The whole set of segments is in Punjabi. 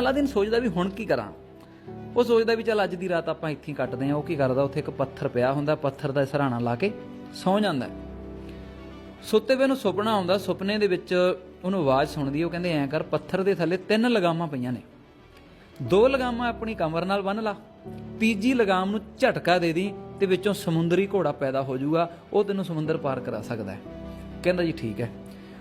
ਅਲਾਦੀਨ ਸੋਚਦਾ ਵੀ ਹੁਣ ਕੀ ਕਰਾਂ। ਉਹ ਸੋਚਦਾ ਵੀ ਚੱਲ ਅੱਜ ਦੀ ਰਾਤ ਆਪਾਂ ਇੱਥੇ ਹੀ ਕੱਟਦੇ ਹਾਂ। ਉਹ ਕੀ ਕਰਦਾ? ਉੱਥੇ ਇੱਕ ਪੱਥਰ ਪਿਆ ਹੁੰਦਾ। ਪੱਥਰ ਦਾ ਸਹਾਰਾ ਲਾ ਕੇ ਸੌ ਜਾਂਦਾ ਸੁੱਤੇ ਵੇ ਨੂੰ ਸੁਪਨਾ ਆਉਂਦਾ। ਸੁਪਨੇ ਦੇ ਵਿੱਚ ਉਹਨੂੰ ਆਵਾਜ਼ ਸੁਣਦੀ ਉਹ ਕਹਿੰਦੇ, ਐਂ ਕਰ, ਪੱਥਰ ਦੇ ਥੱਲੇ ਤਿੰਨ ਲਗਾਮਾਂ ਪਈਆਂ ਨੇ। ਦੋ ਲਗਾਮਾਂ ਆਪਣੀ ਕਮਰ ਨਾਲ ਬੰਨ ਲਾ। ਤੀਜੀ ਲਗਾਮ ਨੂੰ ਝਟਕਾ ਦੇ ਦੀ ਤੇ ਵਿੱਚੋਂ ਸਮੁੰਦਰੀ ਘੋੜਾ ਪੈਦਾ ਹੋ ਜਾਊਗਾ। ਉਹ ਤੈਨੂੰ ਸਮੁੰਦਰ ਪਾਰ ਕਰਾ ਸਕਦਾ ਹੈ। ਕਹਿੰਦਾ, ਜੀ ਠੀਕ ਹੈ।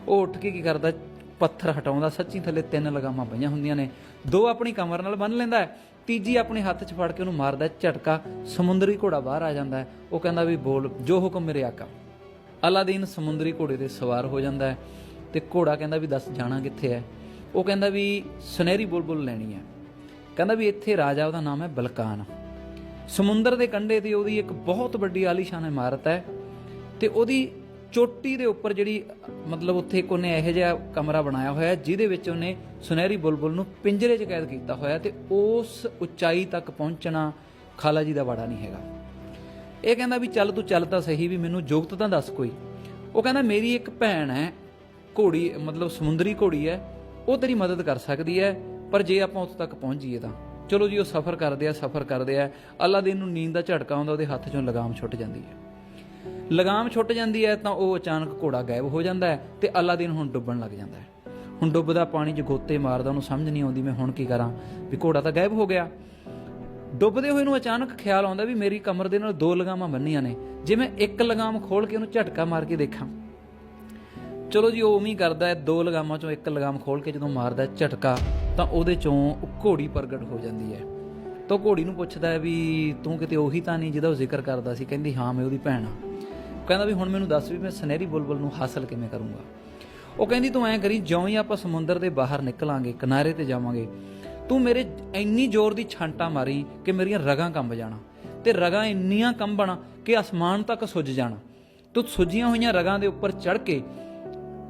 ਉਹ ਉੱਠ ਕੇ ਕੀ ਕਰਦਾ? ਪੱਥਰ ਹਟਾਉਂਦਾ, ਸੱਚੀ ਥੱਲੇ ਤਿੰਨ ਲਗਾਮਾਂ ਪਈਆਂ ਹੁੰਦੀਆਂ ਨੇ। ਦੋ ਆਪਣੀ ਕਮਰ ਨਾਲ ਬੰਨ ਲੈਂਦਾ ਹੈ, ਤੀਜੀ ਆਪਣੇ ਹੱਥ 'ਚ ਫੜ ਕੇ ਉਹਨੂੰ ਮਾਰਦਾ ਝਟਕਾ, ਸਮੁੰਦਰੀ ਘੋੜਾ ਬਾਹਰ ਆ ਜਾਂਦਾ ਹੈ। ਉਹ ਕਹਿੰਦਾ ਵੀ ਬੋਲ, ਜੋ ਹੁਕਮ ਮੇਰੇ ਆਕਾ ਅਲਾਦੀਨ ਸਮੁੰਦਰੀ ਘੋੜੇ ਤੇ ਸਵਾਰ ਹੋ ਜਾਂਦਾ ਹੈ ਤੇ ਘੋੜਾ ਕਹਿੰਦਾ ਵੀ ਦੱਸ ਜਾਣਾ ਕਿੱਥੇ ਹੈ? ਉਹ ਕਹਿੰਦਾ ਵੀ ਸੁਨਹਿਰੀ ਬੁਲਬੁਲ ਲੈਣੀ ਹੈ। ਕਹਿੰਦਾ ਵੀ ਇੱਥੇ ਰਾਜਾ, ਉਹਦਾ ਨਾਮ ਹੈ ਬਲਕਾਨ। ਸਮੁੰਦਰ ਦੇ ਕੰਢੇ ਤੇ ਉਹਦੀ ਇੱਕ ਬਹੁਤ ਵੱਡੀ ਆਲੀਸ਼ਾਨ ਇਮਾਰਤ ਹੈ ਤੇ ਉਹਦੀ ਚੋਟੀ ਦੇ ਉੱਪਰ ਜਿਹੜੀ, ਮਤਲਬ ਉੱਥੇ ਇੱਕ ਉਹਨੇ ਇਹੋ ਜਿਹਾ ਕਮਰਾ ਬਣਾਇਆ ਹੋਇਆ ਜਿਹਦੇ ਵਿੱਚ ਉਹਨੇ ਸੁਨਹਿਰੀ ਬੁਲਬੁਲ ਨੂੰ ਪਿੰਜਰੇ 'ਚ ਕੈਦ ਕੀਤਾ ਹੋਇਆ ਤੇ ਉਸ ਉਚਾਈ ਤੱਕ ਪਹੁੰਚਣਾ ਖਾਲਾ ਜੀ ਦਾ ਵਾੜਾ ਨਹੀਂ ਹੈਗਾ। ਇਹ ਕਹਿੰਦਾ ਵੀ ਚੱਲ ਤੂੰ ਚੱਲ ਤਾਂ ਸਹੀ, ਵੀ ਮੈਨੂੰ ਜੋਗਤ ਤਾਂ ਦੱਸ ਕੋਈ। ਉਹ ਕਹਿੰਦਾ ਮੇਰੀ ਇੱਕ ਭੈਣ ਹੈ, ਘੋੜੀ, ਮਤਲਬ ਸਮੁੰਦਰੀ ਘੋੜੀ ਹੈ, ਉਹ ਤੇਰੀ ਮਦਦ ਕਰ ਸਕਦੀ ਹੈ, ਪਰ ਜੇ ਆਪਾਂ ਉੱਥੇ ਤੱਕ ਪਹੁੰਚ ਜਾਈਏ ਤਾਂ। ਚਲੋ ਜੀ, ਉਹ ਸਫ਼ਰ ਕਰਦੇ ਆ, ਸਫ਼ਰ ਕਰਦੇ ਆ ਅਲਾਦੀਨ ਨੂੰ ਨੀਂਦ ਦਾ ਝਟਕਾ ਆਉਂਦਾ, ਉਹਦੇ ਹੱਥ 'ਚੋਂ ਲਗਾਮ ਛੁੱਟ ਜਾਂਦੀ ਹੈ। ਲਗਾਮ ਛੁੱਟ ਜਾਂਦੀ ਹੈ ਤਾਂ ਉਹ ਅਚਾਨਕ ਘੋੜਾ ਗਾਇਬ ਹੋ ਜਾਂਦਾ ਹੈ ਤੇ ਅਲਾਦੀਨ ਹੁਣ ਡੁੱਬਣ ਲੱਗ ਜਾਂਦਾ ਹੈ। ਹੁਣ ਡੁੱਬਦਾ ਪਾਣੀ 'ਚ ਗੋਤੇ ਮਾਰਦਾ, ਉਹਨੂੰ ਸਮਝ ਨਹੀਂ ਆਉਂਦੀ ਮੈਂ ਹੁਣ ਕੀ ਕਰਾਂ, ਵੀ ਘੋੜਾ ਤਾਂ ਗਾਇਬ ਹੋ ਗਿਆ। ਡੁੱਬਦੇ ਹੋਏ ਨੂੰ ਅਚਾਨਕ ਖਿਆਲ ਆਉਂਦਾ ਵੀ ਮੇਰੀ ਕਮਰ ਦੇ ਨਾਲ ਦੋ ਲਗਾਮਾਂ ਬੰਨੀਆਂ ਨੇ, ਜੇ ਮੈਂ ਇੱਕ ਲਗਾਮ ਖੋਲ ਕੇ ਉਹਨੂੰ ਝਟਕਾ ਮਾਰ ਕੇ ਦੇਖਾਂ। ਚਲੋ ਜੀ, ਉਹ ਉਮੀ ਕਰਦਾ ਹੈ, ਦੋ ਲਗਾਮਾਂ ਚੋਂ ਇੱਕ ਲਗਾਮ ਖੋਲ ਕੇ ਜਦੋਂ ਮਾਰਦਾ ਝਟਕਾ, ਤਾਂ ਉਹਦੇ ਚੋਂ ਘੋੜੀ ਪ੍ਰਗਟ ਹੋ ਜਾਂਦੀ ਹੈ। ਤਾਂ ਘੋੜੀ ਨੂੰ ਪੁੱਛਦਾ ਹੈ ਵੀ ਤੂੰ ਕਿਤੇ ਉਹੀ ਤਾਂ ਨਹੀਂ ਜਿਹਦਾ ਉਹ ਜ਼ਿਕਰ ਕਰਦਾ ਸੀ, ਕਹਿੰਦੀ ਹਾਂ, ਮੈਂ ਉਹਦੀ ਭੈਣ ਆ ਕਹਿੰਦਾ ਵੀ ਹੁਣ ਮੈਨੂੰ ਦੱਸ ਵੀ ਮੈਂ ਸੁਨਹਿਰੀ ਬੁਲਬੁਲ ਨੂੰ ਹਾਸਲ ਕਿਵੇਂ ਕਰੂੰਗਾ। ਉਹ ਕਹਿੰਦੀ, ਤੂੰ ਐਂ ਕਰੀ, ਜਿਉਂ ਹੀ ਆਪਾਂ ਸਮੁੰਦਰ ਦੇ ਬਾਹਰ ਨਿਕਲਾਂਗੇ, ਕਿਨਾਰੇ ਤੇ ਜਾਵਾਂਗੇ, ਤੂੰ ਮੇਰੇ ਇੰਨੀ ਜ਼ੋਰ ਦੀ ਛਾਂਟਾ ਮਾਰੀ ਕਿ ਮੇਰੀਆਂ ਰਗਾਂ ਕੰਬ ਜਾਣਾ ਤੇ ਰਗਾਂ ਇੰਨੀਆਂ ਕੰਬਣ ਕਿ ਅਸਮਾਨ ਤੱਕ ਸੁੱਜ ਜਾਣਾ। ਤੂੰ ਸੁੱਜੀਆਂ ਹੋਈਆਂ ਰਗਾਂ ਦੇ ਉੱਪਰ ਚੜ ਕੇ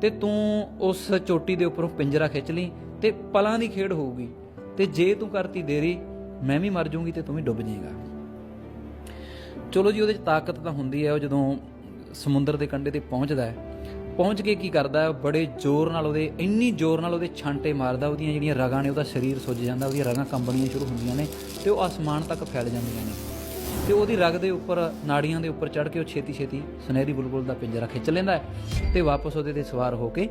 ਤੇ ਤੂੰ ਉਸ ਚੋਟੀ ਦੇ ਉੱਪਰੋਂ ਪਿੰਜਰਾ ਖਿੱਚ ਲਈ ਤੇ ਪਲਾਂ ਦੀ ਖੇਡ ਹੋਊਗੀ ਤੇ ਜੇ ਤੂੰ ਕਰਤੀ ਦੇਰੀ, ਮੈਂ ਵੀ ਮਰ ਜਾਊਂਗੀ ਤੇ ਤੂੰ ਵੀ ਡੁੱਬ ਜਾਏਗਾ। ਚਲੋ ਜੀ, ਉਹਦੇ ਚ ਤਾਕਤ ਤਾਂ ਹੁੰਦੀ ਹੈ, ਉਹ ਜਦੋਂ ਸਮੁੰਦਰ ਦੇ ਕੰਢੇ ਤੇ ਪਹੁੰਚਦਾ ਹੈ। ਪਹੁੰਚ ਕੇ ਕੀ ਕਰਦਾ ਬੜੇ ਜ਼ੋਰ ਨਾਲ ਉਹਦੇ, ਇੰਨੀ ਜ਼ੋਰ ਨਾਲ ਉਹਦੇ ਛਾਂਟੇ ਮਾਰਦਾ, ਉਹਦੀਆਂ ਜਿਹੜੀਆਂ ਰਗਾਂ ਨੇ, ਉਹਦਾ ਸਰੀਰ ਸੁੱਜ ਜਾਂਦਾ, ਉਹਦੀਆਂ ਰਗਾਂ ਕੰਬਣੀਆਂ ਸ਼ੁਰੂ ਹੁੰਦੀਆਂ ਨੇ ਤੇ ਉਹ ਆਸਮਾਨ ਤੱਕ ਫੈਲ ਜਾਂਦੀਆਂ ਨੇ। ਤੇ ਉਹਦੀ ਰਗ ਦੇ ਉੱਪਰ, ਨਾੜੀਆਂ ਦੇ ਉੱਪਰ ਚੜ ਕੇ ਉਹ ਛੇਤੀ ਛੇਤੀ ਸੁਨਹਿਰੀ ਬੁਲਬੁਲ ਦਾ ਪਿੰਜਰਾ ਖਿੱਚ ਲੈਂਦਾ ਹੈ ਤੇ ਵਾਪਸ ਉਹਦੇ ਤੇ ਸਵਾਰ ਹੋ ਕੇ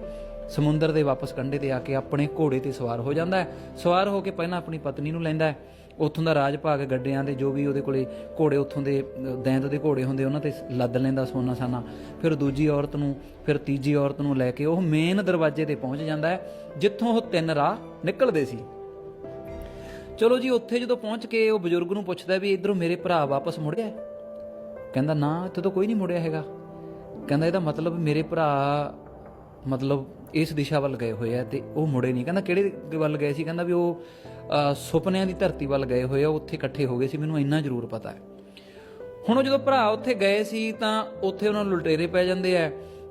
ਸਮੁੰਦਰ ਦੇ ਵਾਪਸ ਕੰਢੇ ਤੇ ਆ ਕੇ ਆਪਣੇ ਘੋੜੇ ਤੇ ਸਵਾਰ ਹੋ ਜਾਂਦਾ ਹੈ। ਸਵਾਰ ਹੋ ਕੇ ਪਹਿਲਾਂ ਆਪਣੀ ਪਤਨੀ ਨੂੰ ਲੈਂਦਾ ਹੈ। ਉੱਥੋਂ ਦਾ ਰਾਜ ਭਾਗ ਗੱਡਿਆਂ ਦੇ ਜੋ ਵੀ ਉਹਦੇ ਕੋਲੇ ਘੋੜੇ ਉੱਥੋਂ ਦੇ ਅ, ਦੈਂਤ ਦੇ ਘੋੜੇ ਹੁੰਦੇ ਉਹਨਾਂ ਤੇ ਲੱਦ ਲੈਂਦਾ ਸੋਨਾ ਸਾਨਾ। ਫਿਰ ਦੂਜੀ ਔਰਤ ਨੂੰ ਫਿਰ ਤੀਜੀ ਔਰਤ ਨੂੰ ਲੈ ਕੇ ਉਹ ਮੇਨ ਦਰਵਾਜ਼ੇ ਤੇ ਪਹੁੰਚ ਜਾਂਦਾ ਹੈ ਜਿੱਥੋਂ ਉਹ ਤਿੰਨ ਰਾਹ ਨਿਕਲਦੇ ਸੀ। ਚਲੋ ਜੀ ਉੱਥੇ ਜਦੋਂ ਪਹੁੰਚ ਕੇ ਉਹ ਬਜ਼ੁਰਗ ਨੂੰ ਪੁੱਛਦਾ ਵੀ ਇਧਰੋਂ ਮੇਰੇ ਭਰਾ ਵਾਪਸ ਮੁੜ ਗਿਆ ਕਹਿੰਦਾ ਨਾ ਇੱਥੇ ਤਾਂ ਕੋਈ ਨਹੀਂ ਮੁੜਿਆ ਹੈਗਾ। ਕਹਿੰਦਾ ਇਹਦਾ ਮਤਲਬ ਮੇਰੇ ਭਰਾ ਮਤਲਬ ਇਸ ਦਿਸ਼ਾ ਵੱਲ ਗਏ ਹੋਏ ਆ ਤੇ ਉਹ ਮੁੜੇ ਨਹੀਂ। ਕਹਿੰਦਾ ਕਿਹੜੇ ਵੱਲ ਗਏ ਸੀ? ਕਹਿੰਦਾ ਵੀ ਉਹ ਸੁਪਨਿਆਂ ਦੀ ਧਰਤੀ ਵੱਲ ਗਏ ਹੋਏ ਆ ਉੱਥੇ ਇਕੱਠੇ ਹੋ ਗਏ ਸੀ। ਮੈਨੂੰ ਇੰਨਾ ਜ਼ਰੂਰ ਪਤਾ ਹੈ। ਹੁਣ ਉਹ ਜਦੋਂ ਭਰਾ ਉੱਥੇ ਗਏ ਸੀ ਤਾਂ ਉੱਥੇ ਉਹਨਾਂ ਨੂੰ ਲੁਟੇਰੇ ਪੈ ਜਾਂਦੇ ਆ।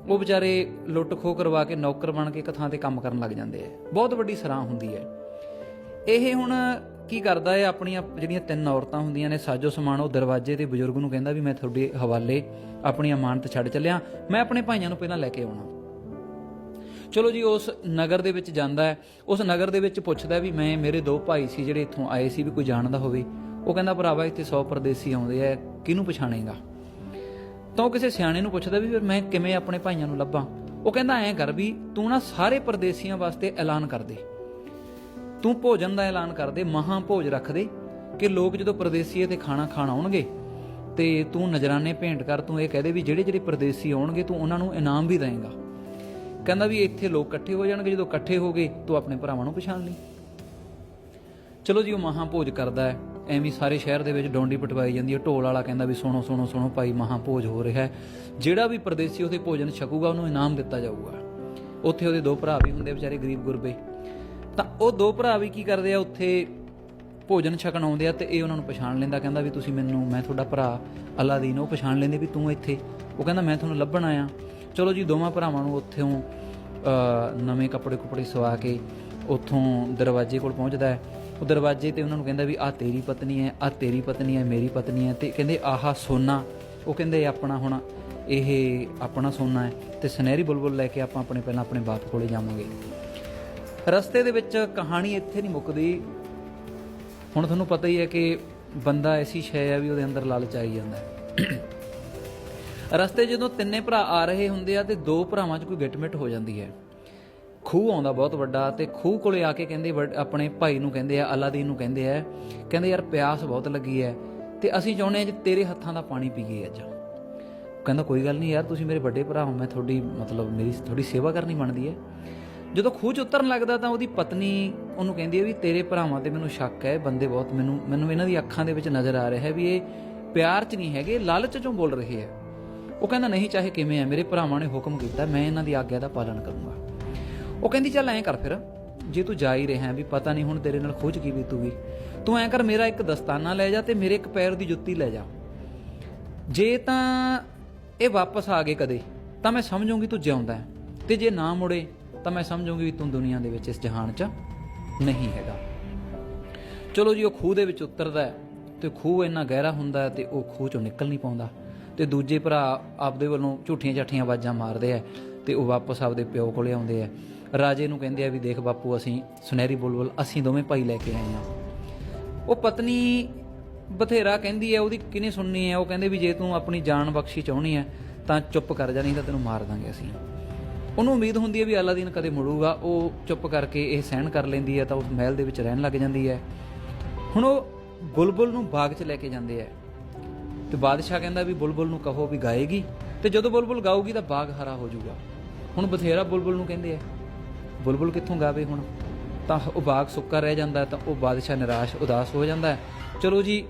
ਉਹ ਵਿਚਾਰੇ ਲੁੱਟ ਖੋਹ ਕਰਵਾ ਕੇ ਨੌਕਰ ਬਣ ਕੇ ਇੱਕ ਥਾਂ ਤੇ ਕੰਮ ਕਰਨ ਲੱਗ ਜਾਂਦੇ ਆ। ਬਹੁਤ ਵੱਡੀ ਸਰਾਂ ਹੁੰਦੀ ਹੈ। ਇਹ ਹੁਣ ਕੀ ਕਰਦਾ ਹੈ? ਆਪਣੀਆਂ ਜਿਹੜੀਆਂ ਤਿੰਨ ਔਰਤਾਂ ਹੁੰਦੀਆਂ ਨੇ, ਸਾਜੋ ਸਮਾਨ ਉਹ ਦਰਵਾਜ਼ੇ ਤੇ ਬਜ਼ੁਰਗ ਨੂੰ ਕਹਿੰਦਾ ਵੀ ਮੈਂ ਤੁਹਾਡੇ ਹਵਾਲੇ ਆਪਣੀ ਅਮਾਨਤ ਛੱਡ ਚੱਲਿਆ। ਮੈਂ ਆਪਣੇ ਭਾਈਆਂ ਨੂੰ ਪਹਿਲਾਂ ਲੈ ਕੇ ਆਉਣਾ। ਚਲੋ ਜੀ, ਉਸ ਨਗਰ ਦੇ ਵਿੱਚ ਜਾਂਦਾ ਹੈ। ਉਸ ਨਗਰ ਦੇ ਵਿੱਚ ਪੁੱਛਦਾ ਵੀ ਮੈਂ, ਮੇਰੇ ਦੋ ਭਾਈ ਸੀ ਜਿਹੜੇ ਇੱਥੋਂ ਆਏ ਸੀ ਵੀ ਕੋਈ ਜਾਣਦਾ ਹੋਵੇ। ਉਹ ਕਹਿੰਦਾ, ਭਰਾਵਾ, ਇੱਥੇ 100 ਪਰਦੇਸੀ ਆਉਂਦੇ ਆ, ਕਿਹਨੂੰ ਪਛਾਣੇਗਾ? ਤਾਂ ਉਹ ਕਿਸੇ ਸਿਆਣੇ ਨੂੰ ਪੁੱਛਦਾ ਵੀ, ਫਿਰ ਮੈਂ ਕਿਵੇਂ ਆਪਣੇ ਭਾਈਆਂ ਨੂੰ ਲੱਭਾਂ? ਉਹ ਕਹਿੰਦਾ, ਐਂ ਕਰ ਵੀ, ਤੂੰ ਨਾ ਸਾਰੇ ਪਰਦੇਸੀਆਂ ਵਾਸਤੇ ਐਲਾਨ ਕਰ ਦੇ। ਤੂੰ ਭੋਜਨ ਦਾ ਐਲਾਨ ਕਰ ਦੇ, ਮਹਾ ਭੋਜ ਰੱਖ ਦੇ ਕਿ ਲੋਕ ਜਦੋਂ ਪਰਦੇਸੀ ਤੇ ਖਾਣਾ ਖਾਣ ਆਉਣਗੇ। ਤੇ ਤੂੰ ਨਜ਼ਰਾਨੇ ਭੇਂਟ ਕਰ, ਤੂੰ ਇਹ ਕਹਦੇ ਵੀ ਜਿਹੜੇ ਜਿਹੜੇ ਪਰਦੇਸੀ ਆਉਣਗੇ, ਤੂੰ ਉਹਨਾਂ ਨੂੰ ਇਨਾਮ ਵੀ ਦੇਵੇਂਗਾ। ਕਹਿੰਦਾ ਵੀ ਇੱਥੇ ਲੋਕ ਇਕੱਠੇ ਹੋ ਜਾਣਗੇ, ਜਦੋਂ ਇਕੱਠੇ ਹੋ ਗਏ ਤੂੰ ਆਪਣੇ ਭਰਾਵਾਂ ਨੂੰ ਪਛਾਣ ਲਈ। ਚਲੋ ਜੀ, ਉਹ ਮਹਾ ਭੋਜ ਕਰਦਾ ਹੈ। ਐਵੇਂ ਸਾਰੇ ਸ਼ਹਿਰ ਦੇ ਵਿੱਚ ਡੋਂਡੀ ਪਟਵਾਈ ਜਾਂਦੀ ਹੈ। ਢੋਲ ਵਾਲਾ ਕਹਿੰਦਾ ਵੀ ਸੁਣੋ ਸੁਣੋ ਸੁਣੋ ਭਾਈ ਮਹਾ ਭੋਜ ਹੋ ਰਿਹਾ ਹੈ। ਜਿਹੜਾ ਵੀ ਪਰਦੇਸੀ ਉਹਦੇ ਭੋਜਨ ਛਕੂਗਾ, ਉਹਨੂੰ ਇਨਾਮ ਦਿੱਤਾ ਜਾਊਗਾ। ਉੱਥੇ ਉਹਦੇ ਦੋ ਭਰਾ ਵੀ ਹੁੰਦੇ ਵਿਚਾਰੇ ਗਰੀਬ ਗੁਰਬੇ। ਤਾਂ ਉਹ ਦੋ ਭਰਾ ਵੀ ਕੀ ਕਰਦੇ ਆ, ਉੱਥੇ ਭੋਜਨ ਛਕਣ ਆਉਂਦੇ ਆ ਤੇ ਇਹ ਉਹਨਾਂ ਨੂੰ ਪਛਾਣ ਲੈਂਦਾ, ਕਹਿੰਦਾ ਵੀ ਤੁਸੀਂ ਮੈਨੂੰ, ਮੈਂ ਤੁਹਾਡਾ ਭਰਾ ਅਲਾਦੀਨ, ਉਹ ਪਛਾਣ ਲੈਂਦੇ ਵੀ ਤੂੰ ਇੱਥੇ। ਉਹ ਕਹਿੰਦਾ, ਮੈਂ ਤੁਹਾਨੂੰ ਲੱਭਣ ਆਇਆ। ਚਲੋ ਜੀ, ਦੋਵਾਂ ਭਰਾਵਾਂ ਨੂੰ ਉੱਥੋਂ ਨਵੇਂ ਕੱਪੜੇ ਕੁਪੜੇ ਸਵਾ ਕੇ ਉੱਥੋਂ ਦਰਵਾਜ਼ੇ ਕੋਲ ਪਹੁੰਚਦਾ ਹੈ। ਉਹ ਦਰਵਾਜ਼ੇ ਤੇ ਉਹਨਾਂ ਨੂੰ ਕਹਿੰਦਾ ਵੀ ਆ ਤੇਰੀ ਪਤਨੀ ਹੈ ਆ ਤੇਰੀ ਪਤਨੀ ਹੈ, ਮੇਰੀ ਪਤਨੀ ਹੈ। ਤੇ ਕਹਿੰਦੇ, ਆਹਾ ਸੋਨਾ। ਉਹ ਕਹਿੰਦੇ, ਆਪਣਾ ਹੁਣ ਇਹ ਆਪਣਾ ਸੋਨਾ ਹੈ ਤੇ ਸੁਨਹਿਰੀ ਬੁਲਬੁਲ ਲੈ ਕੇ ਆਪਾਂ ਆਪਣੇ ਪਹਿਲਾਂ ਆਪਣੇ ਬਾਪ ਕੋਲੇ ਜਾਵਾਂਗੇ। ਰਸਤੇ ਦੇ ਵਿੱਚ ਕਹਾਣੀ ਇੱਥੇ ਨਹੀਂ ਮੁੱਕਦੀ। ਹੁਣ ਤੁਹਾਨੂੰ ਪਤਾ ਹੀ ਹੈ ਕਿ ਬੰਦਾ ਐਸੀ ਸ਼ੈ ਹੈ ਵੀ ਉਹਦੇ ਅੰਦਰ ਲਾਲਚ ਆਈ ਜਾਂਦਾ ਹੈ। ਰਸਤੇ ਜਦੋਂ ਤਿੰਨੇ ਭਰਾ ਆ ਰਹੇ ਹੁੰਦੇ ਆ ਤੇ ਦੋ ਭਰਾਵਾਂ 'ਚ ਕੋਈ ਗਿਟਮਿਟ ਹੋ ਜਾਂਦੀ ਹੈ। ਖੂਹ ਆਉਂਦਾ ਬਹੁਤ ਵੱਡਾ ਤੇ ਖੂਹ ਕੋਲੇ ਆ ਕੇ ਕਹਿੰਦੇ ਵੱਡ- ਆਪਣੇ ਭਾਈ ਨੂੰ ਕਹਿੰਦੇ ਆ, ਅਲਾਦੀਨ ਨੂੰ ਕਹਿੰਦੇ ਆ, ਕਹਿੰਦੇ ਯਾਰ ਪਿਆਸ ਬਹੁਤ ਲੱਗੀ ਹੈ ਤੇ ਅਸੀਂ ਚਾਹੁੰਦੇ ਹਾਂ ਜੇ ਤੇਰੇ ਹੱਥਾਂ ਦਾ ਪਾਣੀ ਪੀਏ ਅੱਜ। ਕਹਿੰਦਾ ਕੋਈ ਗੱਲ ਨਹੀਂ ਯਾਰ, ਤੁਸੀਂ ਮੇਰੇ ਵੱਡੇ ਭਰਾ ਹੋ, ਮੈਂ ਤੁਹਾਡੀ ਮਤਲਬ ਮੇਰੀ ਥੋੜੀ ਸੇਵਾ ਕਰਨੀ ਬਣਦੀ ਹੈ। ਜਦੋਂ ਖੂਹ 'ਚ ਉਤਰਨ ਲੱਗਦਾ ਤਾਂ ਉਹਦੀ ਪਤਨੀ ਉਹਨੂੰ ਕਹਿੰਦੀ ਹੈ ਵੀ ਤੇਰੇ ਭਰਾਵਾਂ ਤੇ ਮੈਨੂੰ ਸ਼ੱਕ ਹੈ, ਬੰਦੇ ਬਹੁਤ ਮੈਨੂੰ ਮੈਨੂੰ ਇਹਨਾਂ ਦੀ ਅੱਖਾਂ ਦੇ ਵਿੱਚ ਨਜ਼ਰ ਆ ਰਿਹਾ ਹੈ ਵੀ ਇਹ ਪਿਆਰ 'ਚ ਨਹੀਂ ਹੈਗੇ, ਲਾਲਚ 'ਚੋਂ ਬੋਲ ਰਹੇ ਹੈ। ਉਹ ਕਹਿੰਦਾ, ਨਹੀਂ ਚਾਹੇ ਕਿਵੇਂ ਹੈ ਮੇਰੇ ਭਰਾਵਾਂ ਨੇ ਹੁਕਮ ਕੀਤਾ, ਮੈਂ ਇਹਨਾਂ ਦੀ ਆਗਿਆ ਦਾ ਪਾਲਣ ਕਰੂੰਗਾ। ਉਹ ਕਹਿੰਦੀ, ਚੱਲ ਐਂ ਕਰ ਫਿਰ, ਜੇ ਤੂੰ ਜਾ ਹੀ ਰਿਹਾ ਵੀ ਪਤਾ ਨਹੀਂ ਹੁਣ ਤੇਰੇ ਨਾਲ ਖੋਜ ਕੀ ਬੀਤੂਗੀ ਤੂੰ ਐਂ ਕਰ, ਮੇਰਾ ਇੱਕ ਦਸਤਾਨਾ ਲੈ ਜਾ ਤੇ ਮੇਰੇ ਇੱਕ ਪੈਰ ਦੀ ਜੁੱਤੀ ਲੈ ਜਾ। ਜੇ ਤਾਂ ਇਹ ਵਾਪਸ ਆ ਗਏ ਕਦੇ, ਤਾਂ ਮੈਂ ਸਮਝੂੰਗੀ ਤੂੰ ਜਿਉਂਦਾ ਹੈ। ਤੇ ਜੇ ਨਾ ਮੁੜੇ, ਤਾਂ ਮੈਂ ਸਮਝੂਗੀ ਵੀ ਤੂੰ ਦੁਨੀਆ ਦੇ ਵਿੱਚ ਇਸ ਜਹਾਨ 'ਚ ਨਹੀਂ ਹੈਗਾ। ਚਲੋ ਜੀ, ਉਹ ਖੂਹ ਦੇ ਵਿੱਚ ਉਤਰਦਾ ਹੈ ਤੇ ਖੂਹ ਇੰਨਾ ਗਹਿਰਾ ਹੁੰਦਾ ਹੈ ਤੇ ਉਹ ਖੂਹ ਚੋਂ ਨਿਕਲ ਨਹੀਂ ਪਾਉਂਦਾ। ਤੇ ਦੂਜੇ ਭਰਾ ਆਪਦੇ ਵੱਲੋਂ ਝੂਠੀਆਂ ਝਾਠੀਆਂ ਆਵਾਜ਼ਾਂ ਮਾਰਦੇ ਆ ਤੇ ਉਹ ਵਾਪਸ ਆਪਦੇ ਪਿਓ ਕੋਲੇ ਆਉਂਦੇ ਆ। ਰਾਜੇ ਨੂੰ ਕਹਿੰਦੇ ਆ ਵੀ ਦੇਖ ਬਾਪੂ, ਅਸੀਂ ਸੁਨਹਿਰੀ ਬੁਲਬੁਲ, ਅਸੀਂ ਦੋਵੇਂ ਭਾਈ ਲੈ ਕੇ ਆਏ ਆ। ਉਹ ਪਤਨੀ ਬਥੇਰਾ ਕਹਿੰਦੀ ਹੈ ਉਹਦੀ ਕਿਨੇ ਸੁਣਨੀ ਹੈ ਉਹ ਕਹਿੰਦੇ ਵੀ ਜੇ ਤੂੰ ਆਪਣੀ ਜਾਨ ਬਖਸ਼ੀ ਚਾਹਣੀ ਹੈ ਤਾਂ ਚੁੱਪ ਕਰ ਜਾ, ਨਹੀਂ ਤਾਂ ਤੈਨੂੰ ਮਾਰ ਦਾਂਗੇ ਅਸੀਂ। ਉਹਨੂੰ ਉਮੀਦ ਹੁੰਦੀ ਹੈ ਵੀ ਅਲਾਦੀਨ ਕਦੇ ਮੁੜੂਗਾ, ਉਹ ਚੁੱਪ ਕਰਕੇ ਇਹ ਸਹਿਣ ਕਰ ਲੈਂਦੀ ਹੈ ਤਾਂ ਉਸ ਮਹਿਲ ਦੇ ਵਿੱਚ ਰਹਿਣ ਲੱਗ ਜਾਂਦੀ ਹੈ ਹੁਣ ਉਹ ਬੁਲਬੁਲ ਨੂੰ ਬਾਗ 'ਚ ਲੈ ਕੇ ਜਾਂਦੇ ਆ। ਤੇ ਬਾਦਸ਼ਾਹ ਕਹਿੰਦਾ ਵੀ ਬੁਲਬੁਲ ਨੂੰ ਕਹੋ ਵੀ ਗਾਏਗੀ ਤੇ ਜਦੋਂ ਬੁਲਬੁਲ ਗਾਊਗੀ ਤਾਂ ਬਾਗ ਹਰਾ ਹੋ ਜਾਊਗਾ। ਹੁਣ ਬਥੇਰਾ ਬੁਲਬੁਲ ਨੂੰ ਕਹਿੰਦੇ ਆ। ਬੁਲਬੁਲ ਕਿੱਥੋਂ ਗਾਵੇ ਹੁਣ? ਤਾਂ ਉਹ ਬਾਗ ਸੁੱਕਾ ਰਹਿ ਜਾਂਦਾ ਤਾਂ ਉਹ ਬਾਦਸ਼ਾਹ ਨਿਰਾਸ਼, ਉਦਾਸ ਹੋ ਜਾਂਦਾ ਹੈ। ਚਲੋ ਜੀ,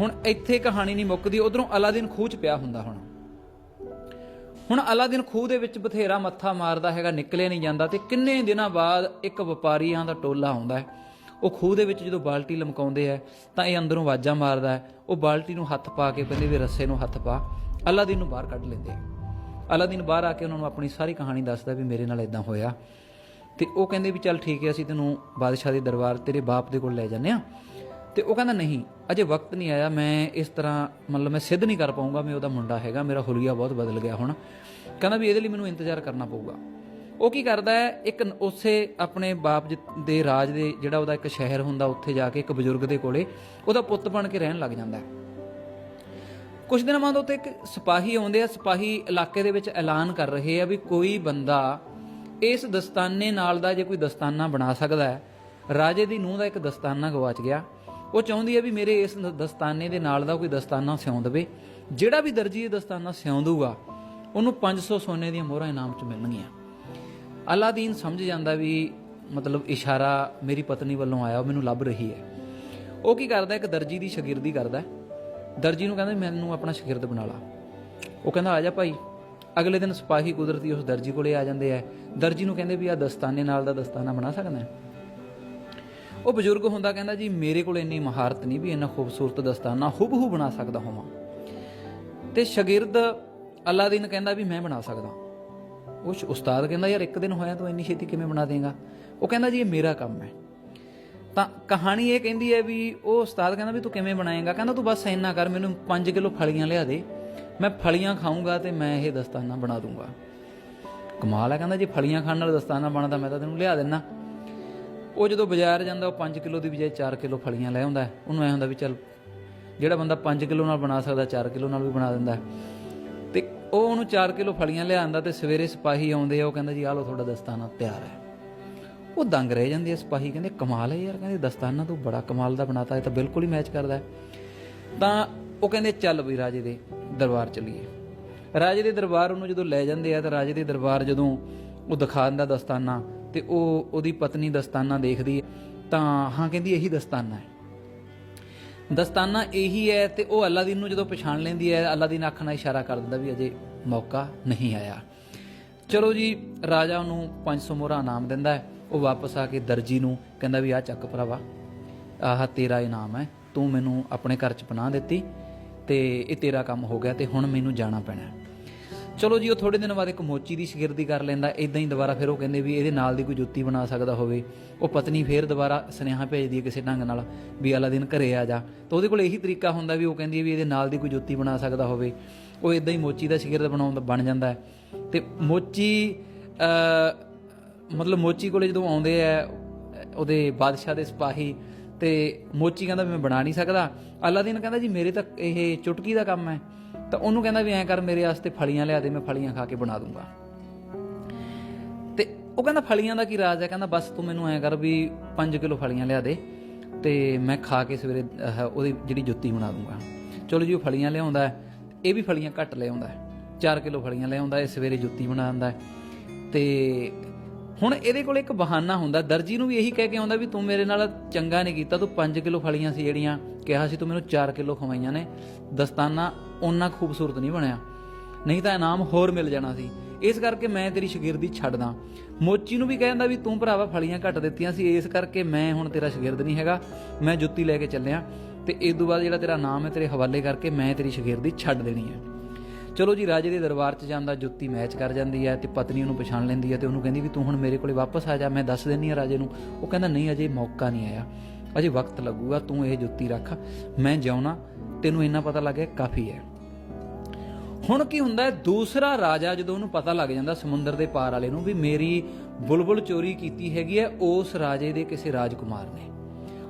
ਹੁਣ ਇੱਥੇ ਕਹਾਣੀ ਨਹੀਂ ਮੁੱਕਦੀ, ਉਧਰੋਂ ਅਲਾਦੀਨ ਖੂਹ 'ਚ ਪਿਆ ਹੁੰਦਾ ਹੁਣ। ਹੁਣ ਅਲਾਦੀਨ ਖੂਹ ਦੇ ਵਿੱਚ ਬਥੇਰਾ ਮੱਥਾ ਮਾਰਦਾ ਹੈਗਾ, ਨਿਕਲਿਆ ਨਹੀਂ ਜਾਂਦਾ ਤੇ ਕਿੰਨੇ ਦਿਨਾਂ ਬਾਅਦ ਇੱਕ ਵਪਾਰੀਆਂ ਦਾ ਟੋਲਾ ਆਉਂਦਾ ਹੈ। ਉਹ ਖੂਹ ਦੇ ਵਿੱਚ ਜਦੋਂ ਬਾਲਟੀ ਲਮਕਾਉਂਦੇ ਆ, ਤਾਂ ਇਹ ਅੰਦਰੋਂ ਆਵਾਜ਼ਾਂ ਮਾਰਦਾ ਹੈ। ਉਹ ਬਾਲਟੀ ਨੂੰ ਹੱਥ ਪਾ ਕੇ ਕਹਿੰਦੇ ਵੀ ਰੱਸੇ ਨੂੰ ਹੱਥ ਪਾ। ਅਲਾਦੀਨ ਨੂੰ ਬਾਹਰ ਕੱਢ ਲੈਂਦੇ ਆ। ਅਲਾਦੀਨ ਬਾਹਰ ਆ ਕੇ ਉਹਨਾਂ ਨੂੰ ਆਪਣੀ ਸਾਰੀ ਕਹਾਣੀ ਦੱਸਦਾ ਵੀ ਮੇਰੇ ਨਾਲ ਇਦਾਂ ਹੋਇਆ। ਤੇ ਉਹ ਕਹਿੰਦੇ ਵੀ ਚੱਲ ਠੀਕ ਹੈ, ਅਸੀਂ ਤੈਨੂੰ ਬਾਦਸ਼ਾਹ ਦੇ ਦਰਬਾਰ ਤੇਰੇ ਬਾਪ ਦੇ ਕੋਲ ਲੈ ਜਾਂਦੇ ਆ ਤੇ ਉਹ ਕਹਿੰਦਾ, ਨਹੀਂ, ਅਜੇ ਵਕਤ ਨਹੀਂ ਆਇਆ। ਮੈਂ ਇਸ ਤਰ੍ਹਾਂ ਮਤਲਬ ਮੈਂ ਸਿੱਧ ਨਹੀਂ ਕਰ ਪਾਉਂਗਾ। ਮੈਂ ਉਹਦਾ ਮੁੰਡਾ ਹੈਗਾ। ਮੇਰਾ ਹੁਲੀਆ ਬਹੁਤ ਬਦਲ ਗਿਆ ਹੁਣ। ਕਹਿੰਦਾ ਵੀ ਇਹਦੇ ਲਈ ਮੈਨੂੰ ਇੰਤਜ਼ਾਰ ਕਰਨਾ ਪਊਗਾ। ਉਹ ਕੀ ਕਰਦਾ ਹੈ? ਇੱਕ ਉਸੇ ਆਪਣੇ ਬਾਪ ਜੀ ਦੇ ਰਾਜ ਦੇ ਜਿਹੜਾ ਉਹਦਾ ਇੱਕ ਸ਼ਹਿਰ ਹੁੰਦਾ, ਉੱਥੇ ਜਾ ਕੇ ਇੱਕ ਬਜ਼ੁਰਗ ਦੇ ਕੋਲੇ ਉਹਦਾ ਪੁੱਤ ਬਣ ਕੇ ਰਹਿਣ ਲੱਗ ਜਾਂਦਾ ਹੈ। ਕੁਝ ਦਿਨਾਂ ਬਾਅਦ ਉੱਥੇ ਇੱਕ ਸਿਪਾਹੀ ਆਉਂਦੇ ਆ, ਸਿਪਾਹੀ ਇਲਾਕੇ ਦੇ ਵਿੱਚ ਐਲਾਨ ਕਰ ਰਹੇ ਆ ਵੀ ਕੋਈ ਬੰਦਾ ਇਸ ਦਸਤਾਨੇ ਨਾਲ ਦਾ ਜੇ ਕੋਈ ਦਸਤਾਨਾ ਬਣਾ ਸਕਦਾ ਹੈ, ਰਾਜੇ ਦੀ ਨੂੰਹ ਦਾ ਇੱਕ ਦਸਤਾਨਾ ਗਵਾਚ ਗਿਆ। ਉਹ ਚਾਹੁੰਦੀ ਹੈ ਵੀ ਮੇਰੇ ਇਸ ਦਸਤਾਨੇ ਦੇ ਨਾਲ ਦਾ ਕੋਈ ਦਸਤਾਨਾ ਸਿਉਂ ਦੇਵੇ। ਜਿਹੜਾ ਵੀ ਦਰਜੀ ਇਹ ਦਸਤਾਨਾ ਸਿਉਂ ਦੂਗਾ ਉਹਨੂੰ 500 ਸੋਨੇ ਦੀਆਂ ਮੋਹਰਾਂ ਇਨਾਮ ਚ ਮਿਲਣਗੀਆਂ। ਅਲਾਦੀਨ ਸਮਝ ਜਾਂਦਾ ਵੀ ਮਤਲਬ ਇਸ਼ਾਰਾ ਮੇਰੀ ਪਤਨੀ ਵੱਲੋਂ ਆਇਆ, ਉਹ ਮੈਨੂੰ ਲੱਭ ਰਹੀ ਹੈ। ਉਹ ਕੀ ਕਰਦਾ, ਇੱਕ ਦਰਜੀ ਦੀ ਸ਼ਾਗਿਰਦੀ ਕਰਦਾ ਦਰਜੀ ਨੂੰ ਕਹਿੰਦਾ, ਮੈਨੂੰ ਆਪਣਾ ਸ਼ਾਗਿਰਦ ਬਣਾ ਲਾ। ਉਹ ਕਹਿੰਦਾ, ਆ ਜਾ ਭਾਈ। ਅਗਲੇ ਦਿਨ ਸਿਪਾਹੀ ਕੁਦਰਤੀ ਉਸ ਦਰਜੀ ਕੋਲੇ ਆ ਜਾਂਦੇ ਆ। ਦਰਜੀ ਨੂੰ ਕਹਿੰਦੇ ਵੀ ਆ ਦਸਤਾਨੇ ਨਾਲ ਦਾ ਦਸਤਾਨਾ ਬਣਾ ਸਕਦਾ ਹੈ। ਉਹ ਬਜ਼ੁਰਗ ਹੁੰਦਾ ਕਹਿੰਦਾ, ਜੀ, ਮੇਰੇ ਕੋਲ ਇੰਨੀ ਮਹਾਰਤ ਨਹੀਂ ਵੀ ਇੰਨਾ ਖੂਬਸੂਰਤ ਦਸਤਾਨਾ ਹੂਬਹੂ ਬਣਾ ਸਕਦਾ ਹੋਵਾਂ। ਤੇ ਸ਼ਾਗਿਰਦ ਅਲਾਦੀਨ ਕਹਿੰਦਾ ਵੀ ਮੈਂ ਬਣਾ ਸਕਦਾ। ਉਹ ਉਸਤਾਦ ਕਹਿੰਦਾ, ਯਾਰ, ਇੱਕ ਦਿਨ ਹੋਇਆ ਤੂੰ ਇੰਨੀ ਛੇਤੀ ਕਿਵੇਂ ਬਣਾ ਦੇਂਗਾ? ਉਹ ਕਹਿੰਦਾ, ਜੀ, ਇਹ ਮੇਰਾ ਕੰਮ ਹੈ। ਤਾਂ ਕਹਾਣੀ ਇਹ ਕਹਿੰਦੀ ਹੈ ਵੀ ਉਹ ਉਸਤਾਦ ਕਹਿੰਦਾ ਵੀ ਤੂੰ ਕਿਵੇਂ ਬਣਾਏਗਾ? ਕਹਿੰਦਾ, ਤੂੰ ਬਸ ਇੰਨਾ ਕਰ, ਮੈਨੂੰ 5 ਕਿਲੋ ਫਲੀਆਂ ਲਿਆ ਦੇ। ਮੈਂ ਫਲੀਆਂ ਖਾਊਂਗਾ ਤੇ ਮੈਂ ਇਹ ਦਸਤਾਨਾ ਬਣਾ ਦੂੰਗਾ। ਕਮਾਲ ਹੈ, ਕਹਿੰਦਾ, ਜੇ ਫਲੀਆਂ ਖਾਣ ਨਾਲ ਦਸਤਾਨਾ ਬਣਦਾ, ਮੈਂ ਤਾਂ ਤੈਨੂੰ ਲਿਆ ਦੇਣਾ ਉਹ ਜਦੋਂ ਬਾਜ਼ਾਰ ਜਾਂਦਾ, ਉਹ 5 ਕਿਲੋ ਦੀ ਬਜਾਏ 4 ਕਿਲੋ ਫਲੀਆਂ ਲੈ ਆਉਂਦਾ ਹੈ। ਉਹਨੂੰ ਐ ਹੁੰਦਾ ਵੀ ਚੱਲ, ਜਿਹੜਾ ਬੰਦਾ 5 ਕਿਲੋ ਨਾਲ ਬਣਾ ਸਕਦਾ 4 ਕਿਲੋ ਨਾਲ ਵੀ ਬਣਾ ਦਿੰਦਾ ਉਹ ਉਹਨੂੰ 4 ਕਿਲੋ ਫਲੀਆਂ ਲਿਆਂਦਾ ਤੇ ਸਵੇਰੇ ਸਿਪਾਹੀ ਆਉਂਦੇ ਆ, ਉਹ ਕਹਿੰਦਾ ਜੀ, ਆਹ ਲਓ, ਤੁਹਾਡਾ ਦਸਤਾਨਾ ਤਿਆਰ ਹੈ। ਉਹ ਦੰਗ ਰਹਿ ਜਾਂਦੇ ਆ ਸਿਪਾਹੀ, ਕਹਿੰਦੇ, ਕਮਾਲ ਹੈ ਯਾਰ, ਕਹਿੰਦੇ, ਦਸਤਾਨਾ ਤੂੰ ਬੜਾ ਕਮਾਲ ਦਾ ਬਣਾਤਾ, ਇਹ ਤਾਂ ਬਿਲਕੁਲ ਹੀ ਮੈਚ ਕਰਦਾ ਹੈ। ਤਾਂ ਉਹ ਕਹਿੰਦੇ, ਚੱਲ ਵੀ ਰਾਜੇ ਦੇ ਦਰਬਾਰ ਚੱਲੀਏ। ਰਾਜੇ ਦੇ ਦਰਬਾਰ ਉਹਨੂੰ ਜਦੋਂ ਲੈ ਜਾਂਦੇ ਆ, ਤਾਂ ਰਾਜੇ ਦੇ ਦਰਬਾਰ ਜਦੋਂ ਉਹ ਦਿਖਾ ਦਿੰਦਾ ਦਸਤਾਨਾ ਤੇ ਉਹ ਉਹਦੀ ਪਤਨੀ ਦਸਤਾਨਾ ਦੇਖਦੀ ਤਾਂ ਹਾਂ, ਕਹਿੰਦੀ, ਇਹੀ ਦਸਤਾਨਾ ਹੈ। ਦਸਤਾਨਾ ਇਹੀ ਹੈ ਤੇ ਉਹ ਅੱਲਾਦੀਨ ਨੂੰ ਜਦੋਂ ਪਛਾਣ ਲੈਂਦੀ ਹੈ, ਅੱਲਾਦੀਨ ਅੱਖ ਨਾਲ ਇਸ਼ਾਰਾ ਕਰ ਦਿੰਦਾ ਵੀ ਅਜੇ ਮੌਕਾ ਨਹੀਂ ਆਇਆ। ਚਲੋ ਜੀ, ਰਾਜਾ ਉਹਨੂੰ 500 ਮੋਹਰਾ ਇਨਾਮ ਦਿੰਦਾ ਹੈ। ਉਹ ਵਾਪਸ ਆ ਕੇ ਦਰਜੀ ਨੂੰ ਕਹਿੰਦਾ ਵੀ, ਆ ਚੱਕ ਭਰਾਵਾ, ਆਹ ਤੇਰਾ ਇਨਾਮ ਹੈ, ਤੂੰ ਮੈਨੂੰ ਆਪਣੇ ਘਰ ਚ ਪਨਾਹ ਦਿੱਤੀ ਤੇ ਇਹ ਤੇਰਾ ਕੰਮ ਹੋ ਗਿਆ ਤੇ ਹੁਣ ਮੈਨੂੰ ਜਾਣਾ ਪੈਣਾ ਚਲੋ ਜੀ, ਉਹ ਥੋੜੇ ਦਿਨ ਬਾਅਦ ਇੱਕ ਮੋਚੀ ਦੀ ਸ਼ਾਗਿਰਦੀ ਕਰ ਲੈਂਦਾ ਇਦਾਂ ਹੀ ਦੁਬਾਰਾ ਫਿਰ ਉਹ ਕਹਿੰਦੇ ਵੀ ਇਹਦੇ ਨਾਲ ਦੀ ਕੋਈ ਜੁੱਤੀ ਬਣਾ ਸਕਦਾ ਹੋਵੇ। ਉਹ ਪਤਨੀ ਫੇਰ ਦੁਬਾਰਾ ਸੁਨੇਹਾ ਭੇਜਦੀ ਹੈ ਕਿਸੇ ਢੰਗ ਨਾਲ ਵੀ ਅਲਾ ਦਿਨ ਘਰੇ ਆ ਜਾ। ਤਾਂ ਉਹਦੇ ਕੋਲ ਇਹੀ ਤਰੀਕਾ ਹੁੰਦਾ ਵੀ ਉਹ ਕਹਿੰਦੀ ਹੈ ਵੀ ਇਹਦੇ ਨਾਲ ਦੀ ਕੋਈ ਜੁੱਤੀ ਬਣਾ ਸਕਦਾ ਹੋਵੇ। ਉਹ ਇਦਾਂ ਹੀ ਮੋਚੀ ਦਾ ਸ਼ਾਗਿਰਦ ਬਣਾਉਂਦਾ ਬਣ ਜਾਂਦਾ ਹੈ। ਤੇ ਮੋਚੀ ਮਤਲਬ ਮੋਚੀ ਕੋਲੇ ਜਦੋਂ ਆਉਂਦੇ ਆ, ਉਹਦੇ ਬਾਦਸ਼ਾਹ ਦੇ ਸਿਪਾਹੀ, ਤੇ ਮੋਚੀ ਕਹਿੰਦਾ ਵੀ ਮੈਂ ਬਣਾ ਨਹੀਂ ਸਕਦਾ। ਅਲਾਦੀਨ ਕਹਿੰਦਾ ਜੀ, ਮੇਰੇ ਤਾਂ ਇਹ ਚੁਟਕੀ ਦਾ ਕੰਮ ਹੈ। ਤਾਂ ਉਹਨੂੰ ਕਹਿੰਦਾ ਵੀ ਐਂ ਕਰ, ਮੇਰੇ ਵਾਸਤੇ ਫਲੀਆਂ ਲਿਆ ਦੇ, ਮੈਂ ਫਲੀਆਂ ਖਾ ਕੇ ਬਣਾ ਦੂੰਗਾ। ਤੇ ਉਹ ਕਹਿੰਦਾ ਫਲੀਆਂ ਦਾ ਕੀ ਰਾਜ ਹੈ? ਕਹਿੰਦਾ ਬਸ ਤੂੰ ਮੈਨੂੰ ਐਂ ਕਰ ਵੀ 5 ਕਿਲੋ ਫਲੀਆਂ ਲਿਆ ਦੇ ਤੇ ਮੈਂ ਖਾ ਕੇ ਸਵੇਰੇ ਉਹਦੀ ਜਿਹੜੀ ਜੁੱਤੀ ਬਣਾ ਦੂੰਗਾ। ਚਲੋ ਜੀ, ਉਹ ਫਲੀਆਂ ਲਿਆਉਂਦਾ ਇਹ ਵੀ ਫਲੀਆਂ ਘੱਟ ਲਿਆਉਂਦਾ 4 ਕਿਲੋ ਫਲੀਆਂ ਲਿਆਉਂਦਾ ਇਹ ਸਵੇਰੇ ਜੁੱਤੀ ਬਣਾਉਂਦਾ ਹੈ। ਤੇ ਹੁਣ ਇਹਦੇ ਕੋਲ ਇੱਕ ਬਹਾਨਾ ਹੁੰਦਾ, ਦਰਜੀ ਨੂੰ ਵੀ ਇਹੀ ਕਹਿ ਕੇ ਆਉਂਦਾ ਵੀ ਤੂੰ ਮੇਰੇ ਨਾਲ ਚੰਗਾ ਨਹੀਂ ਕੀਤਾ, ਤੂੰ 5 ਕਿਲੋ ਫਲੀਆਂ ਸੀ ਜਿਹੜੀਆਂ ਕਿਹਾ ਸੀ ਤੂੰ ਮੈਨੂੰ 4 ਕਿਲੋ ਖਵਾਈਆਂ ਨੇ। ਦਸਤਾਨਾ ਓਨਾ ਖੂਬਸੂਰਤ ਨਹੀਂ ਬਣਿਆ। ਨਹੀਂ ਤਾਂ ਇਨਾਮ ਹੋਰ ਮਿਲ ਜਾਣਾ ਸੀ। ਇਸ ਕਰਕੇ ਮੈਂ ਤੇਰੀ ਸ਼ਾਗਿਰਦੀ ਛੱਡਦਾ। ਮੋਚੀ ਨੂੰ ਵੀ ਕਹਿੰਦਾ ਵੀ ਤੂੰ ਭਰਾਵਾ ਫਲੀਆਂ ਘੱਟ ਦਿੱਤੀਆਂ ਸੀ। ਇਸ ਕਰਕੇ ਮੈਂ ਹੁਣ ਤੇਰਾ ਸ਼ਾਗਿਰਦ ਨਹੀਂ ਹੈਗਾ। ਮੈਂ ਜੁੱਤੀ ਲੈ ਕੇ ਚੱਲਿਆ। ਤੇ ਇਸ ਤੋਂ ਬਾਅਦ ਜਿਹੜਾ ਤੇਰਾ ਨਾਮ ਹੈ ਤੇਰੇ ਹਵਾਲੇ ਕਰਕੇ ਮੈਂ ਤੇਰੀ ਸ਼ਾਗਿਰਦੀ ਛੱਡ ਦੇਣੀ ਹੈ। ਚਲੋ ਜੀ, ਰਾਜੇ ਦੇ ਦਰਬਾਰ 'ਚ ਜਾਂਦਾ, ਜੁੱਤੀ ਮੈਚ ਕਰ ਜਾਂਦੀ ਹੈ ਤੇ ਪਤਨੀ ਉਹਨੂੰ ਪਛਾਣ ਲੈਂਦੀ ਹੈ ਤੇ ਉਹਨੂੰ ਕਹਿੰਦੀ ਵੀ ਤੂੰ ਹੁਣ ਮੇਰੇ ਕੋਲੇ ਵਾਪਸ ਆ ਜਾ। ਮੈਂ ਦੱਸ ਦਿੰਨੀ ਆ ਰਾਜੇ ਨੂੰ। ਉਹ ਕਹਿੰਦਾ, ਨਹੀਂ, ਅਜੇ ਮੌਕਾ ਨਹੀਂ ਆਇਆ। ਅਜੇ ਵਕਤ ਲੱਗੂਗਾ, ਤੂੰ ਇਹ ਜੁੱਤੀ ਰੱਖ, ਮੈਂ ਜਾਉਣਾ, ਤੈਨੂੰ ਇੰਨਾ ਪਤਾ ਲੱਗ ਗਿਆ, ਕਾਫੀ ਹੈ। ਹੁਣ ਕੀ ਹੁੰਦਾ ਹੈ, ਦੂਸਰਾ ਰਾਜਾ ਜਦੋਂ ਉਹਨੂੰ ਪਤਾ ਲੱਗ ਜਾਂਦਾ, ਸਮੁੰਦਰ ਦੇ ਪਾਰ ਵਾਲੇ ਨੂੰ, ਵੀ ਮੇਰੀ ਬੁਲਬੁਲ ਚੋਰੀ ਕੀਤੀ ਹੈਗੀ ਹੈ, ਉਸ ਰਾਜੇ ਦੇ ਕਿਸੇ ਰਾਜਕੁਮਾਰ ਨੇ।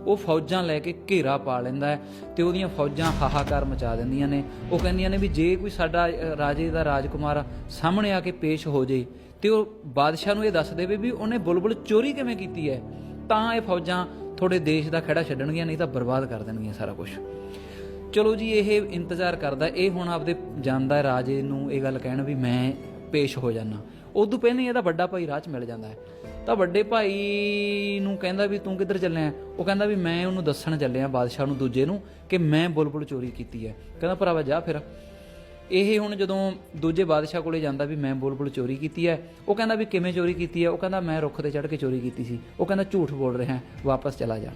ਉਹ ਫੌਜਾਂ ਲੈ ਕੇ ਘੇਰਾ ਪਾ ਲੈਂਦਾ ਹੈ ਤੇ ਉਹਦੀਆਂ ਫੌਜਾਂ ਹਾਹਾਕਾਰ ਮਚਾ ਦਿੰਦੀਆਂ ਨੇ। ਉਹ ਕਹਿੰਦੀਆਂ ਨੇ ਵੀ ਜੇ ਕੋਈ ਸਾਡਾ ਰਾਜੇ ਦਾ ਰਾਜਕੁਮਾਰ ਸਾਹਮਣੇ ਆ ਕੇ ਪੇਸ਼ ਹੋ ਜੇ, ਤੇ ਉਹ ਬਾਦਸ਼ਾਹ ਨੂੰ ਇਹ ਦੱਸ ਦੇਵੇ ਵੀ ਉਹਨੇ ਬੁਲਬੁਲ ਚੋਰੀ ਕਿਵੇਂ ਕੀਤੀ ਹੈ, ਤਾਂ ਇਹ ਫੌਜਾਂ ਤੁਹਾਡੇ ਦੇਸ਼ ਦਾ ਖੜਾ ਛੱਡਣਗੀਆਂ, ਨਹੀਂ ਤਾਂ ਬਰਬਾਦ ਕਰ ਦੇਣਗੀਆਂ ਸਾਰਾ ਕੁਝ ਚਲੋ ਜੀ, ਇਹ ਇੰਤਜ਼ਾਰ ਕਰਦਾ, ਇਹ ਹੁਣ ਆਪਦੇ ਜਾਂਦਾ ਰਾਜੇ ਨੂੰ ਇਹ ਗੱਲ ਕਹਿਣ ਵੀ ਮੈਂ ਪੇਸ਼ ਹੋ ਜਾਣਾ ਉਦੋਂ ਪਹਿਲਾਂ ਹੀ ਇਹਦਾ ਵੱਡਾ ਭਾਈ ਰਾਹ 'ਚ ਮਿਲ ਜਾਂਦਾ ਹੈ। ਤਾਂ ਵੱਡੇ ਭਾਈ ਨੂੰ ਕਹਿੰਦਾ ਵੀ ਤੂੰ ਕਿੱਧਰ ਚੱਲਿਆ? ਉਹ ਕਹਿੰਦਾ ਵੀ ਮੈਂ ਉਹਨੂੰ ਦੱਸਣ ਚੱਲਿਆ ਬਾਦਸ਼ਾਹ ਨੂੰ, ਦੂਜੇ ਨੂੰ, ਕਿ ਮੈਂ ਬੁਲਬੁਲ ਚੋਰੀ ਕੀਤੀ ਹੈ। ਕਹਿੰਦਾ, ਭਰਾਵਾ ਜਾ ਫਿਰ। ਇਹ ਹੁਣ ਜਦੋਂ ਦੂਜੇ ਬਾਦਸ਼ਾਹ ਕੋਲੇ ਜਾਂਦਾ ਵੀ ਮੈਂ ਬੁਲਬੁਲ ਚੋਰੀ ਕੀਤੀ ਹੈ, ਉਹ ਕਹਿੰਦਾ ਵੀ ਕਿਵੇਂ ਚੋਰੀ ਕੀਤੀ ਹੈ? ਉਹ ਕਹਿੰਦਾ, ਮੈਂ ਰੁੱਖ ਤੇ ਚੜ੍ਹ ਕੇ ਚੋਰੀ ਕੀਤੀ ਸੀ। ਉਹ ਕਹਿੰਦਾ, ਝੂਠ ਬੋਲ ਰਿਹਾ, ਵਾਪਸ ਚਲਾ ਜਾ।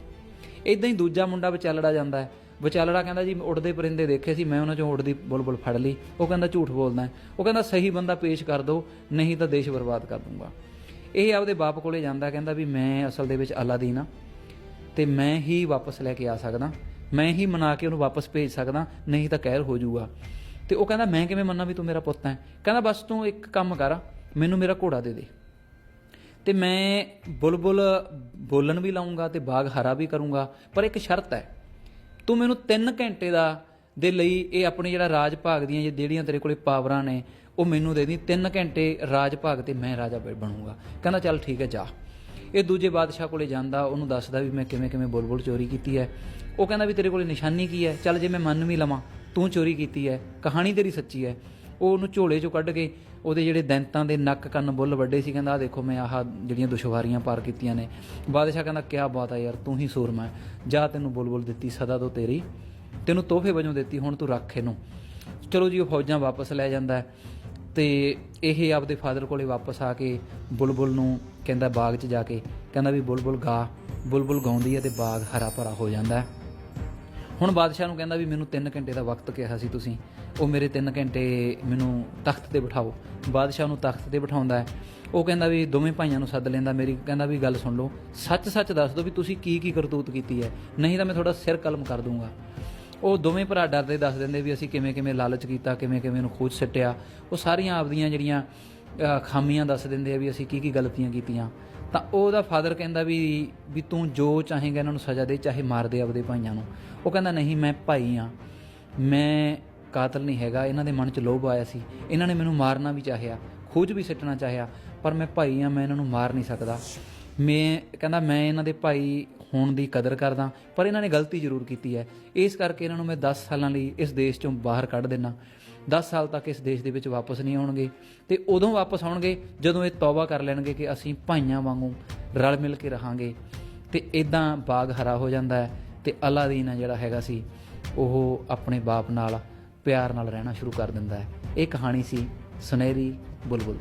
ਇਦਾਂ ਹੀ ਦੂਜਾ ਮੁੰਡਾ ਵਿਚਾਲੜਾ ਜਾਂਦਾ ਹੈ। ਵਿਚਾਲੜਾ ਕਹਿੰਦਾ, ਜੀ, ਉੱਡਦੇ ਪਰਿੰਦੇ ਦੇਖੇ ਸੀ, ਮੈਂ ਉਹਨਾਂ ਚੋਂ ਉੜਦੀ ਬੁਲਬੁਲ ਫੜ ਲਈ। ਉਹ ਕਹਿੰਦਾ, ਝੂਠ ਬੋਲਦਾ ਉਹ ਕਹਿੰਦਾ, ਸਹੀ ਬੰਦਾ ਪੇਸ਼ ਕਰ ਦਿਓ ਨਹੀਂ ਤਾਂ ਦੇਸ਼ ਬਰਬਾਦ ਕਰ ਦੂੰਗਾ। ਇਹ ਆਪਦੇ ਬਾਪ ਕੋਲੇ ਜਾਂਦਾ, ਕਹਿੰਦਾ ਵੀ ਮੈਂ ਅਸਲ ਦੇ ਵਿੱਚ ਅਲਾਦੀਨ ਆ ਤੇ ਮੈਂ ਹੀ ਵਾਪਸ ਲੈ ਕੇ ਆ ਸਕਦਾ। ਮੈਂ ਹੀ ਮਨਾ ਕੇ ਉਹਨੂੰ ਵਾਪਸ ਭੇਜ ਸਕਦਾ, ਨਹੀਂ ਤਾਂ ਕਹਿਰ ਹੋ ਜਾਊਗਾ। ਤੇ ਉਹ ਕਹਿੰਦਾ, ਮੈਂ ਕਿਵੇਂ ਮੰਨਾਂ ਵੀ ਤੂੰ ਮੇਰਾ ਪੁੱਤ ਹੈ? ਕਹਿੰਦਾ, ਬਸ ਤੂੰ ਇੱਕ ਕੰਮ ਕਰ, ਮੈਨੂੰ ਮੇਰਾ ਘੋੜਾ ਦੇ ਦੇ। ਤੇ ਮੈਂ ਬੁਲਬੁਲ ਬੋਲਣ ਵੀ ਲਾਉਂਗਾ ਤੇ ਬਾਗ ਹਰਾ ਵੀ ਕਰੂੰਗਾ, ਪਰ ਇੱਕ ਸ਼ਰਤ ਹੈ। ਤੂੰ ਮੈਨੂੰ 3 ਘੰਟੇ ਦਾ ਦੇ ਲਈ ਇਹ ਆਪਣੇ ਜਿਹੜਾ ਰਾਜ ਭਾਗ ਦੀਆਂ ਜਿਹੜੀਆਂ ਤੇਰੇ ਕੋਲੇ ਪਾਵਰਾਂ ਨੇ, ਉਹ ਮੈਨੂੰ ਦੇ ਦੀ। 3 ਘੰਟੇ ਰਾਜ ਭਾਗ ਤੇ ਮੈਂ ਰਾਜਾ ਬਣੂੰਗਾ। ਕਹਿੰਦਾ, ਚੱਲ ਠੀਕ ਹੈ, ਜਾ। ਇਹ ਦੂਜੇ ਬਾਦਸ਼ਾਹ ਕੋਲੇ ਜਾਂਦਾ, ਉਹਨੂੰ ਦੱਸਦਾ ਵੀ ਮੈਂ ਕਿਵੇਂ ਕਿਵੇਂ ਬੁਲਬੁਲ ਚੋਰੀ ਕੀਤੀ ਹੈ। ਉਹ ਕਹਿੰਦਾ ਵੀ ਤੇਰੇ ਕੋਲੇ ਨਿਸ਼ਾਨੀ ਕੀ ਹੈ? ਚੱਲ ਜੇ ਮੈਂ ਮੰਨ ਵੀ ਲਵਾਂ, ਤੂੰ ਚੋਰੀ ਕੀਤੀ ਹੈ, ਕਹਾਣੀ ਤੇਰੀ ਸੱਚੀ ਹੈ। ਉਹ ਉਹਨੂੰ ਝੋਲੇ ਚੋਂ ਕੱਢ ਕੇ ਉਹਦੇ ਜਿਹੜੇ ਦੈਂਤਾਂ ਦੇ ਨੱਕ ਕੰਨ ਬੁੱਲ ਵੱਡੇ ਸੀ, ਕਹਿੰਦਾ ਆ ਦੇਖੋ, ਮੈਂ ਆਹ ਜਿਹੜੀਆਂ ਦੁਸ਼ਵਾਰੀਆਂ ਪਾਰ ਕੀਤੀਆਂ ਨੇ। ਬਾਦਸ਼ਾਹ ਕਹਿੰਦਾ, ਕਿਆ ਬਾਤ ਹੈ ਯਾਰ, ਤੂੰ ਹੀ ਸੂਰਮਾ ਹੈ। ਜਾ ਤੈਨੂੰ ਬੁਲਬੁਲ ਦਿੱਤੀ, ਸਦਾ ਤੋਂ ਤੇਰੀ। ਤੈਨੂੰ ਤੋਹਫੇ ਵਜੋਂ ਦਿੱਤੀ, ਹੁਣ ਤੂੰ ਰੱਖ ਇਹਨੂੰ। ਚਲੋ ਜੀ, ਉਹ ਫੌਜਾਂ ਵਾਪਸ ਲੈ ਜਾਂਦਾ ਹੈ ਤੇ ਇਹ ਆਪਦੇ ਫਾਦਰ ਕੋਲੇ ਵਾਪਸ ਆ ਕੇ ਬੁਲਬੁਲ ਨੂੰ ਕਹਿੰਦਾ, ਬਾਗ 'ਚ ਜਾ ਕੇ। ਕਹਿੰਦਾ ਵੀ, ਬੁਲਬੁਲ ਗਾ। ਬੁਲਬੁਲ ਗਾਉਂਦੀ ਹੈ ਤੇ ਬਾਗ ਹਰਾ ਭਰਾ ਹੋ ਜਾਂਦਾ ਹੈ। ਹੁਣ ਬਾਦਸ਼ਾਹ ਨੂੰ ਕਹਿੰਦਾ ਵੀ ਮੈਨੂੰ 3 ਘੰਟੇ ਦਾ ਵਕਤ ਕਿਹਾ ਸੀ ਤੁਸੀਂ। ਉਹ ਮੇਰੇ 3 ਘੰਟੇ ਮੈਨੂੰ ਤਖਤ ਤੇ ਬਿਠਾਓ। ਬਾਦਸ਼ਾਹ ਨੂੰ ਤਖਤ ਤੇ ਬਿਠਾਉਂਦਾ ਹੈ। ਉਹ ਕਹਿੰਦਾ ਵੀ ਦੋਵੇਂ ਭਾਈਆਂ ਨੂੰ ਸੱਦ ਲੈਂਦਾ। ਮੇਰੀ ਕਹਿੰਦਾ ਵੀ ਗੱਲ ਸੁਣ ਲਓ। ਸੱਚ ਸੱਚ ਦੱਸ ਦਿਓ ਵੀ ਤੁਸੀਂ ਕੀ ਕੀ ਕਰਤੂਤ ਕੀਤੀ ਹੈ। ਨਹੀਂ ਤਾਂ ਮੈਂ ਤੁਹਾਡਾ ਸਿਰ ਕਲਮ ਕਰ ਦੂੰਗਾ। ਉਹ ਦੋਵੇਂ ਭਰਾ ਡਰਦੇ ਦੱਸ ਦਿੰਦੇ ਵੀ ਅਸੀਂ ਕਿਵੇਂ ਕਿਵੇਂ ਲਾਲਚ ਕੀਤਾ, ਕਿਵੇਂ ਕਿਵੇਂ ਨੂੰ ਖੋਜ ਸੱਟਿਆ। ਉਹ ਸਾਰੀਆਂ ਆਪਦੀਆਂ ਜਿਹੜੀਆਂ ਖਾਮੀਆਂ ਦੱਸ ਦਿੰਦੇ ਆ ਵੀ ਅਸੀਂ ਕੀ ਕੀ ਗਲਤੀਆਂ ਕੀਤੀਆਂ। ਤਾਂ ਉਹਦਾ ਫਾਦਰ ਕਹਿੰਦਾ ਵੀ ਵੀ ਤੂੰ ਜੋ ਚਾਹੇਗਾ ਇਹਨਾਂ ਨੂੰ ਸਜ਼ਾ ਦੇ, ਚਾਹੇ ਮਾਰ ਦੇ ਆਪਦੇ ਭਾਈਆਂ ਨੂੰ। ਉਹ ਕਹਿੰਦਾ, ਨਹੀਂ, ਮੈਂ ਭਾਈ ਆ। ਮੈਂ ਕਾਤਲ ਨਹੀਂ ਹੈਗਾ। ਇਹਨਾਂ ਦੇ ਮਨ 'ਚ ਲੋਭ ਆਇਆ ਸੀ। ਇਹਨਾਂ ਨੇ ਮੈਨੂੰ ਮਾਰਨਾ ਵੀ ਚਾਹਿਆ, ਖੋਜ ਵੀ ਸਿੱਟਣਾ ਚਾਹਿਆ, ਪਰ ਮੈਂ ਭਾਈ ਆ, ਮੈਂ ਇਹਨਾਂ ਨੂੰ ਮਾਰ ਨਹੀਂ ਸਕਦਾ। ਮੈਂ, ਕਹਿੰਦਾ, ਮੈਂ ਇਹਨਾਂ ਦੇ ਭਾਈ ਹੋਣ ਦੀ ਕਦਰ ਕਰਦਾ, ਪਰ ਇਹਨਾਂ ਨੇ ਗਲਤੀ ਜ਼ਰੂਰ ਕੀਤੀ ਹੈ। ਇਸ ਕਰਕੇ ਇਹਨਾਂ ਨੂੰ ਮੈਂ 10 ਸਾਲਾਂ ਲਈ ਇਸ ਦੇਸ਼ ਚੋਂ ਬਾਹਰ ਕੱਢ ਦੇਣਾ 10 ਸਾਲ ਤੱਕ ਇਸ ਦੇਸ਼ ਦੇ ਵਿੱਚ ਵਾਪਸ ਨਹੀਂ ਆਉਣਗੇ। ਤੇ ਉਦੋਂ ਵਾਪਸ ਆਉਣਗੇ ਜਦੋਂ ਇਹ ਤੌਬਾ ਕਰ ਲੈਣਗੇ ਕਿ ਅਸੀਂ ਭਾਈਆਂ ਵਾਂਗੂ ਰਲ ਮਿਲ ਕੇ ਰਹਾਂਗੇ। ਤੇ ਇਦਾਂ ਬਾਗ ਹਰਾ ਹੋ ਜਾਂਦਾ ਹੈ ਤੇ ਅਲਾਦੀਨ ਜਿਹੜਾ ਹੈਗਾ ਸੀ, ਉਹ ਆਪਣੇ ਬਾਪ ਨਾਲ, ਪਿਆਰ ਨਾਲ ਰਹਿਣਾ ਸ਼ੁਰੂ ਕਰ ਦਿੰਦਾ ਹੈ। ਇਹ ਕਹਾਣੀ ਸੀ, ਸੁਨਹਿਰੀ ਬੁਲਬੁਲ।